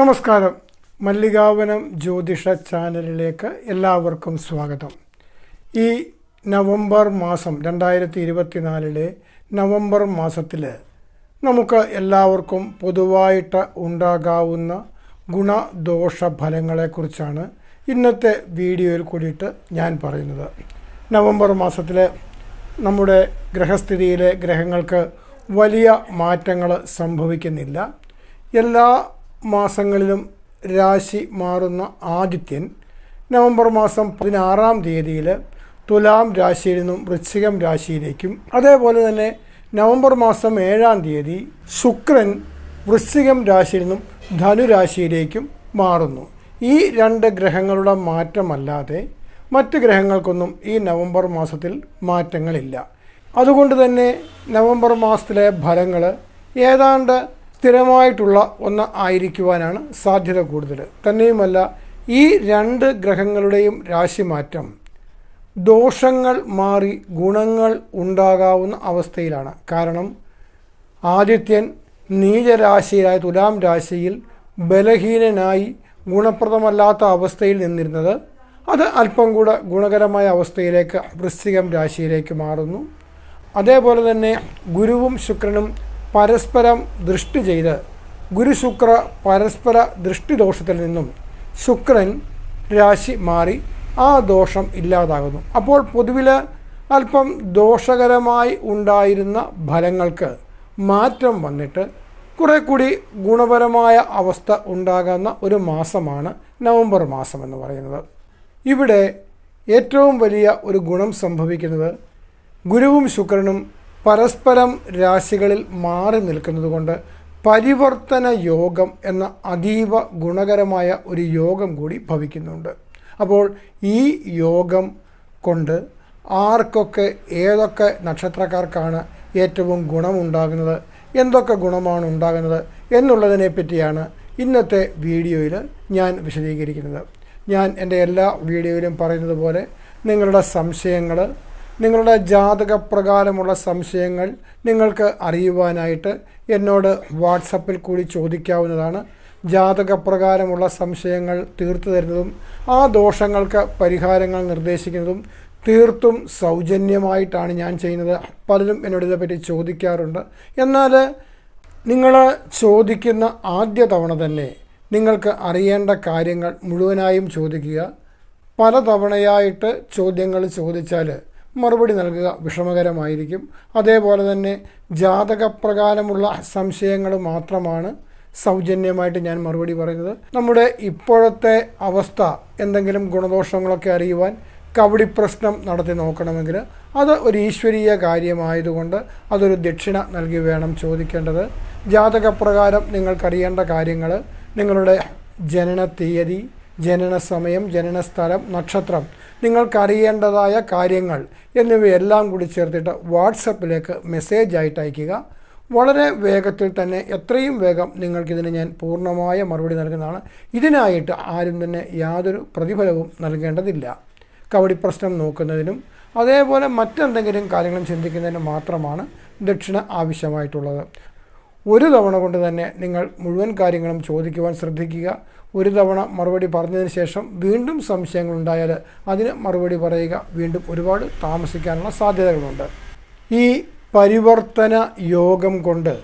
നമസ്കാരം. മല്ലികാവനം ജ്യോതിഷ ചാനലിലേക്ക് എല്ലാവർക്കും സ്വാഗതം. ഈ നവംബർ മാസം രണ്ടായിരത്തി ഇരുപത്തിനാലിലെ നവംബർ മാസത്തിൽ നമുക്ക് എല്ലാവർക്കും പൊതുവായിട്ട് ഉണ്ടാകാവുന്ന ഗുണദോഷ ഫലങ്ങളെക്കുറിച്ചാണ് ഇന്നത്തെ വീഡിയോയിൽ കൂടിയിട്ട് ഞാൻ പറയുന്നത്. നവംബർ മാസത്തിൽ നമ്മുടെ ഗ്രഹസ്ഥിതിയിലെ ഗ്രഹങ്ങൾക്ക് വലിയ മാറ്റങ്ങൾ സംഭവിക്കുന്നില്ല. എല്ലാ മാസങ്ങളിലും രാശി മാറുന്ന ആദിത്യൻ നവംബർ മാസം പതിനാറാം തീയതിയിൽ തുലാം രാശിയിൽ നിന്നും വൃശ്ചികം രാശിയിലേക്കും അതേപോലെ തന്നെ നവംബർ മാസം ഏഴാം തീയതി ശുക്രൻ വൃശ്ചികം രാശിയിൽ നിന്നും ധനുരാശിയിലേക്കും മാറുന്നു. ഈ രണ്ട് ഗ്രഹങ്ങളുടെ മാറ്റമല്ലാതെ മറ്റ് ഗ്രഹങ്ങൾക്കൊന്നും ഈ നവംബർ മാസത്തിൽ മാറ്റങ്ങളില്ല. അതുകൊണ്ട് തന്നെ നവംബർ മാസത്തിലെ ഫലങ്ങൾ ഏതാണ്ട് സ്ഥിരമായിട്ടുള്ള ഒന്ന് ആയിരിക്കുവാനാണ് സാധ്യത കൂടുതൽ. തന്നെയുമല്ല ഈ രണ്ട് ഗ്രഹങ്ങളുടെയും രാശിമാറ്റം ദോഷങ്ങൾ മാറി ഗുണങ്ങൾ ഉണ്ടാകാവുന്ന അവസ്ഥയിലാണ്. കാരണം ആദിത്യൻ നീചരാശിയായ തുലാം രാശിയിൽ ബലഹീനനായി ഗുണപ്രദമല്ലാത്ത അവസ്ഥയിൽ നിന്നിരുന്നത് അത് അല്പം കൂടെ ഗുണകരമായ അവസ്ഥയിലേക്ക് വൃശ്ചികം രാശിയിലേക്ക് മാറുന്നു. അതേപോലെ തന്നെ ഗുരുവും ശുക്രനും പരസ്പരം ദൃഷ്ടി ചെയ്ത് ഗുരുശുക്ര പരസ്പര ദൃഷ്ടിദോഷത്തിൽ നിന്നും ശുക്രൻ രാശി മാറി ആ ദോഷം ഇല്ലാതാകുന്നു. അപ്പോൾ പൊതുവിൽ അല്പം ദോഷകരമായി ഉണ്ടായിരുന്ന ഫലങ്ങൾക്ക് മാറ്റം വന്നിട്ട് കുറെ കൂടി ഗുണപരമായ അവസ്ഥ ഉണ്ടാകുന്ന ഒരു മാസമാണ് നവംബർ മാസം എന്ന് പറയുന്നത്. ഇവിടെ ഏറ്റവും വലിയ ഒരു ഗുണം സംഭവിക്കുന്നത് ഗുരുവും ശുക്രനും പരസ്പരം രാശികളിൽ മാറി നിൽക്കുന്നതുകൊണ്ട് പരിവർത്തന യോഗം എന്ന അതീവ ഗുണകരമായ ഒരു യോഗം കൂടി ഭവിക്കുന്നുണ്ട്. അപ്പോൾ ഈ യോഗം കൊണ്ട് ആർക്കൊക്കെ ഏതൊക്കെ നക്ഷത്രക്കാർക്കാണ് ഏറ്റവും ഗുണമുണ്ടാകുന്നത് എന്തൊക്കെ ഗുണമാണ് ഉണ്ടാകുന്നത് എന്നുള്ളതിനെ പറ്റിയാണ് ഇന്നത്തെ വീഡിയോയിൽ ഞാൻ വിശദീകരിക്കുന്നത്. ഞാൻ എന്റെ എല്ലാ വീഡിയോയിലും പറയുന്നത് പോലെ നിങ്ങളുടെ സംശയങ്ങൾ നിങ്ങളുടെ ജാതക പ്രകാരമുള്ള സംശയങ്ങൾ നിങ്ങൾക്ക് അറിയുവാനായിട്ട് എന്നോട് വാട്സപ്പിൽ കൂടി ചോദിക്കാവുന്നതാണ്. ജാതക പ്രകാരമുള്ള സംശയങ്ങൾ തീർത്തു തരുന്നതും ആ ദോഷങ്ങൾക്ക് പരിഹാരങ്ങൾ നിർദ്ദേശിക്കുന്നതും തീർത്തും സൗജന്യമായിട്ടാണ് ഞാൻ ചെയ്യുന്നത്. പലരും എന്നോട് ഇതേപ്പറ്റി ചോദിക്കാറുണ്ട്. എന്നാൽ നിങ്ങൾ ചോദിക്കുന്ന ആദ്യ തവണ തന്നെ നിങ്ങൾക്ക് അറിയേണ്ട കാര്യങ്ങൾ മുഴുവനായും ചോദിക്കുക. പല തവണയായിട്ട് ചോദ്യങ്ങൾ ചോദിച്ചാൽ മറുപടി നൽകുക വിഷമകരമായിരിക്കും. അതേപോലെ തന്നെ ജാതകപ്രകാരമുള്ള സംശയങ്ങൾ മാത്രമാണ് സൗജന്യമായിട്ട് ഞാൻ മറുപടി പറയുന്നത്. നമ്മുടെ ഇപ്പോഴത്തെ അവസ്ഥ എന്തെങ്കിലും ഗുണദോഷങ്ങളൊക്കെ അറിയുവാൻ കവടി പ്രശ്നം നടത്തി നോക്കണമെങ്കിൽ അത് ഒരു ഈശ്വരീയ കാര്യമായതുകൊണ്ട് അതൊരു ദക്ഷിണ നൽകി വേണം ചോദിക്കേണ്ടത്. ജാതകപ്രകാരം നിങ്ങൾക്കറിയേണ്ട കാര്യങ്ങൾ നിങ്ങളുടെ ജനന തീയതി ജനന സമയം ജനന സ്ഥലം നക്ഷത്രം നിങ്ങൾക്കറിയേണ്ടതായ കാര്യങ്ങൾ എന്നിവയെല്ലാം കൂടി ചേർത്തിട്ട് വാട്സപ്പിലേക്ക് മെസ്സേജ് ആയിട്ട് അയയ്ക്കുക. വളരെ വേഗത്തിൽ തന്നെ എത്രയും വേഗം നിങ്ങൾക്കിതിന് ഞാൻ പൂർണമായ മറുപടി നൽകുന്നതാണ്. ഇതിനായിട്ട് ആരും തന്നെ യാതൊരു പ്രതിഫലവും നൽകേണ്ടതില്ല. കവടി പ്രശ്നം നോക്കുന്നതിനും അതേപോലെ മറ്റെന്തെങ്കിലും കാര്യങ്ങളും ചിന്തിക്കുന്നതിനും മാത്രമാണ് ദക്ഷിണ ആവശ്യമായിട്ടുള്ളത്. ഒരു തവണ കൊണ്ട് തന്നെ നിങ്ങൾ മുഴുവൻ കാര്യങ്ങളും ചോദിക്കുവാൻ ശ്രദ്ധിക്കുക. ഒരു തവണ മറുപടി പറഞ്ഞതിന് ശേഷം വീണ്ടും സംശയങ്ങളുണ്ടായാൽ അതിന് മറുപടി പറയുക. വീണ്ടും ഒരുപാട് താമസിക്കാനുള്ള സാധ്യതകളുണ്ട്. ഈ പരിവർത്തന യോഗം കൊണ്ട്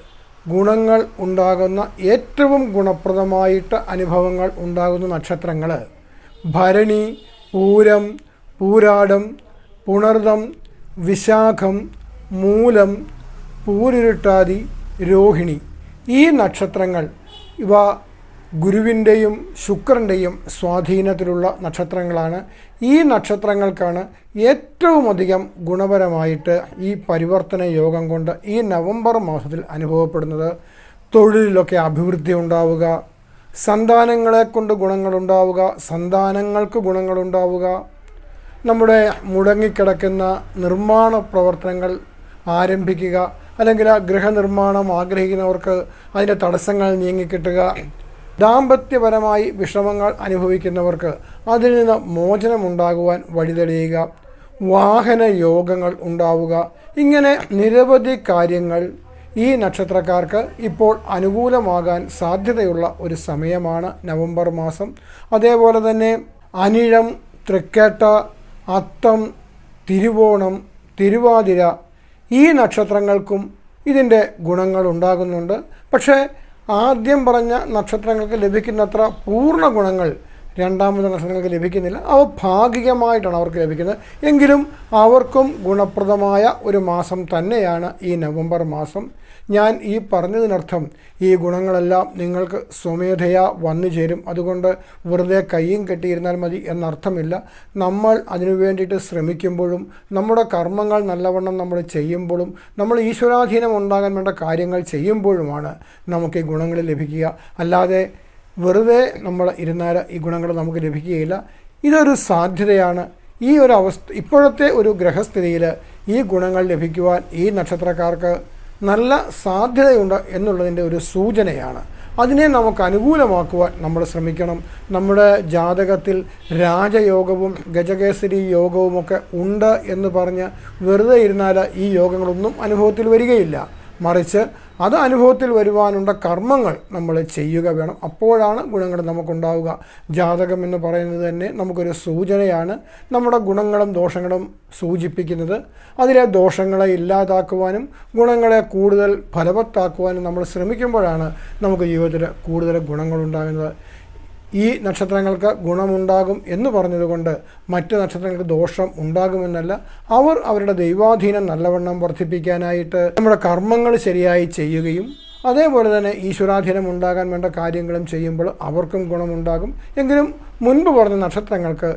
ഗുണങ്ങൾ ഉണ്ടാകുന്ന ഏറ്റവും ഗുണപ്രദമായിട്ട് അനുഭവങ്ങൾ ഉണ്ടാകുന്ന നക്ഷത്രങ്ങൾ ഭരണി പൂരം പൂരാടം പുണർദം വിശാഖം മൂലം പൂരുരുട്ടാതി രോഹിണി. ഈ നക്ഷത്രങ്ങൾ ഇവ ഗുരുവിന്റെയും ശുക്രന്റെയും സ്വാധീനത്തിലുള്ള നക്ഷത്രങ്ങളാണ്. ഈ നക്ഷത്രങ്ങൾക്കാണ് ഏറ്റവും അധികം ഗുണപരമായിട്ട് ഈ പരിവർത്തന യോഗം കൊണ്ട് ഈ നവംബർ മാസത്തിൽ അനുഭവപ്പെടുന്നത്. തൊഴിലിലൊക്കെ അഭിവൃദ്ധി ഉണ്ടാവുക സന്താനങ്ങളെ കൊണ്ട് ഗുണങ്ങളുണ്ടാവുക സന്താനങ്ങൾക്ക് ഗുണങ്ങളുണ്ടാവുക നമ്മുടെ മുടങ്ങിക്കിടക്കുന്ന നിർമ്മാണ പ്രവർത്തനങ്ങൾ ആരംഭിക്കുക അല്ലെങ്കിൽ ആ ഗൃഹനിർമ്മാണം ആഗ്രഹിക്കുന്നവർക്ക് അതിന്റെ തടസ്സങ്ങൾ നീങ്ങിക്കിട്ടുക. ദാമ്പത്യപരമായി വിഷമങ്ങൾ അനുഭവിക്കുന്നവർക്ക് അതിൽ നിന്ന് മോചനമുണ്ടാകുവാൻ വഴിതെളിയുക. വാഹന യോഗങ്ങൾ ഉണ്ടാവുക. ഇങ്ങനെ നിരവധി കാര്യങ്ങൾ ഈ നക്ഷത്രക്കാർക്ക് ഇപ്പോൾ അനുകൂലമാകാൻ സാധ്യതയുള്ള ഒരു സമയമാണ് നവംബർ മാസം. അതേപോലെ തന്നെ അനിഴം തൃക്കേട്ട അത്തം തിരുവോണം തിരുവാതിര ഈ നക്ഷത്രങ്ങൾക്കും ഇതിന്റെ ഗുണങ്ങൾ ഉണ്ടാകുന്നുണ്ട്. പക്ഷേ ആദ്യം പറഞ്ഞ നക്ഷത്രങ്ങൾക്ക് ലഭിക്കുന്നത്ര പൂർണ ഗുണങ്ങൾ രണ്ടാമത്തെ നക്ഷത്രങ്ങൾക്ക് ലഭിക്കുന്നില്ല. അവ ഭാഗികമായിട്ടാണ് അവർക്ക് ലഭിക്കുന്നത്. എങ്കിലും അവർക്കും ഗുണപ്രദമായ ഒരു മാസം തന്നെയാണ് ഈ നവംബർ മാസം. ഞാൻ ഈ പറഞ്ഞതിനർത്ഥം ഈ ഗുണങ്ങളെല്ലാം നിങ്ങൾക്ക് സ്വമേധയാ വന്നു ചേരും. അതുകൊണ്ട് വെറുതെ കൈയും കെട്ടിയിരുന്നാൽ മതി എന്നർത്ഥമില്ല. നമ്മൾ അതിനു വേണ്ടിയിട്ട് ശ്രമിക്കുമ്പോഴും നമ്മുടെ കർമ്മങ്ങൾ നല്ലവണ്ണം നമ്മൾ ചെയ്യുമ്പോഴും നമ്മൾ ഈശ്വരാധീനം ഉണ്ടാകാൻ വേണ്ട കാര്യങ്ങൾ ചെയ്യുമ്പോഴുമാണ് നമുക്ക് ഈ ഗുണങ്ങൾ ലഭിക്കുക. അല്ലാതെ വെറുതെ നമ്മൾ ഇരുന്നാൽ ഈ ഗുണങ്ങൾ നമുക്ക് ലഭിക്കുകയില്ല. ഇതൊരു സാധ്യതയാണ്. ഈ ഒരു അവസ്ഥ ഇപ്പോഴത്തെ ഒരു ഗ്രഹസ്ഥിതിയിൽ ഈ ഗുണങ്ങൾ ലഭിക്കുവാൻ ഈ നക്ഷത്രക്കാർക്ക് നല്ല സാധ്യതയുണ്ട് എന്നുള്ളതിന്റെ ഒരു സൂചനയാണ്. അതിനെ നമുക്ക് അനുകൂലമാക്കുവാൻ നമ്മൾ ശ്രമിക്കണം. നമ്മുടെ ജാതകത്തിൽ രാജയോഗവും ഗജകേസരി യോഗവുമൊക്കെ ഉണ്ട് എന്ന് പറഞ്ഞ് വെറുതെ ഇരുന്നാൽ ഈ യോഗങ്ങളൊന്നും അനുഭവത്തിൽ വരികയില്ല. മറിച്ച് അത് അനുഭവത്തിൽ വരുവാനുള്ള കർമ്മങ്ങൾ നമ്മൾ ചെയ്യുക വേണം. അപ്പോഴാണ് ഗുണങ്ങൾ നമുക്കുണ്ടാവുക. ജാതകം എന്ന് പറയുന്നത് തന്നെ നമുക്കൊരു സൂചനയാണ്. നമ്മുടെ ഗുണങ്ങളും ദോഷങ്ങളും സൂചിപ്പിക്കുന്നത് അതിലെ ദോഷങ്ങളെ ഇല്ലാതാക്കുവാനും ഗുണങ്ങളെ കൂടുതൽ ഫലവത്താക്കുവാനും നമ്മൾ ശ്രമിക്കുമ്പോഴാണ് നമുക്ക് ജീവിതത്തിൽ കൂടുതൽ ഗുണങ്ങളുണ്ടാകുന്നത്. ഈ നക്ഷത്രങ്ങൾക്ക് ഗുണമുണ്ടാകും എന്ന് പറഞ്ഞതുകൊണ്ട് മറ്റ് നക്ഷത്രങ്ങൾക്ക് ദോഷം ഉണ്ടാകുമെന്നല്ല അവർ അവരുടെ ദൈവാധീനം നല്ലവണ്ണം വർദ്ധിപ്പിക്കാനായിട്ട് നമ്മുടെ കർമ്മങ്ങൾ ശരിയായി ചെയ്യുകയും അതേപോലെ തന്നെ ഈശ്വരാധീനം ഉണ്ടാകാൻ വേണ്ട കാര്യങ്ങളും ചെയ്യുമ്പോൾ അവർക്കും ഗുണമുണ്ടാകും. എങ്കിലും മുൻപ് പറഞ്ഞ നക്ഷത്രങ്ങൾക്ക്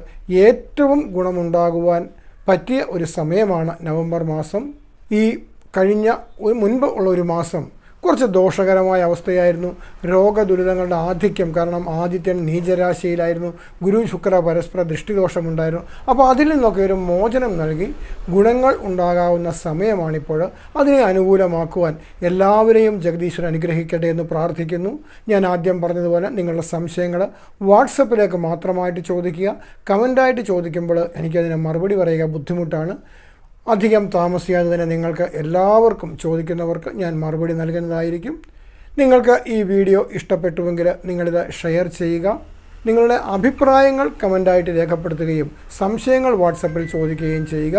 ഏറ്റവും ഗുണമുണ്ടാകുവാൻ പറ്റിയ ഒരു സമയമാണ് നവംബർ മാസം. ഈ കഴിഞ്ഞ മുൻപ് ഉള്ള ഒരു മാസം കുറച്ച് ദോഷകരമായ അവസ്ഥയായിരുന്നു രോഗദുരിതങ്ങളുടെ ആധിക്യം. കാരണം ആദിത്യൻ നീചരാശിയിലായിരുന്നു. ഗുരു ശുക്ര പരസ്പര ദൃഷ്ടിദോഷമുണ്ടായിരുന്നു. അപ്പോൾ അതിൽ നിന്നൊക്കെ ഒരു മോചനം നൽകി ഗുണങ്ങൾ ഉണ്ടാകാവുന്ന സമയമാണിപ്പോൾ. അതിനെ അനുകൂലമാക്കുവാൻ എല്ലാവരെയും ജഗദീശ്വരൻ അനുഗ്രഹിക്കട്ടെ എന്ന് പ്രാർത്ഥിക്കുന്നു. ഞാൻ ആദ്യം പറഞ്ഞതുപോലെ നിങ്ങളുടെ സംശയങ്ങൾ വാട്സപ്പിലേക്ക് മാത്രമായിട്ട് ചോദിക്കുക. കമന്റായിട്ട് ചോദിക്കുമ്പോൾ എനിക്കതിന് മറുപടി പറയുക ബുദ്ധിമുട്ടാണ്. അധികം താമസിയാതെ തന്നെ നിങ്ങൾക്ക് എല്ലാവർക്കും ചോദിക്കുന്നവർക്ക് ഞാൻ മറുപടി നൽകുന്നതായിരിക്കും. നിങ്ങൾക്ക് ഈ വീഡിയോ ഇഷ്ടപ്പെട്ടുവെങ്കിൽ നിങ്ങളിത് ഷെയർ ചെയ്യുക. നിങ്ങളുടെ അഭിപ്രായങ്ങൾ കമന്റായിട്ട് രേഖപ്പെടുത്തുകയും സംശയങ്ങൾ വാട്സപ്പിൽ ചോദിക്കുകയും ചെയ്യുക.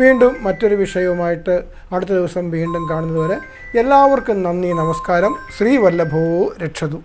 വീണ്ടും മറ്റൊരു വിഷയവുമായിട്ട് അടുത്ത ദിവസം വീണ്ടും കാണുന്നതുവരെ എല്ലാവർക്കും നന്ദി നമസ്കാരം. ശ്രീ വല്ലഭോ രക്ഷതു.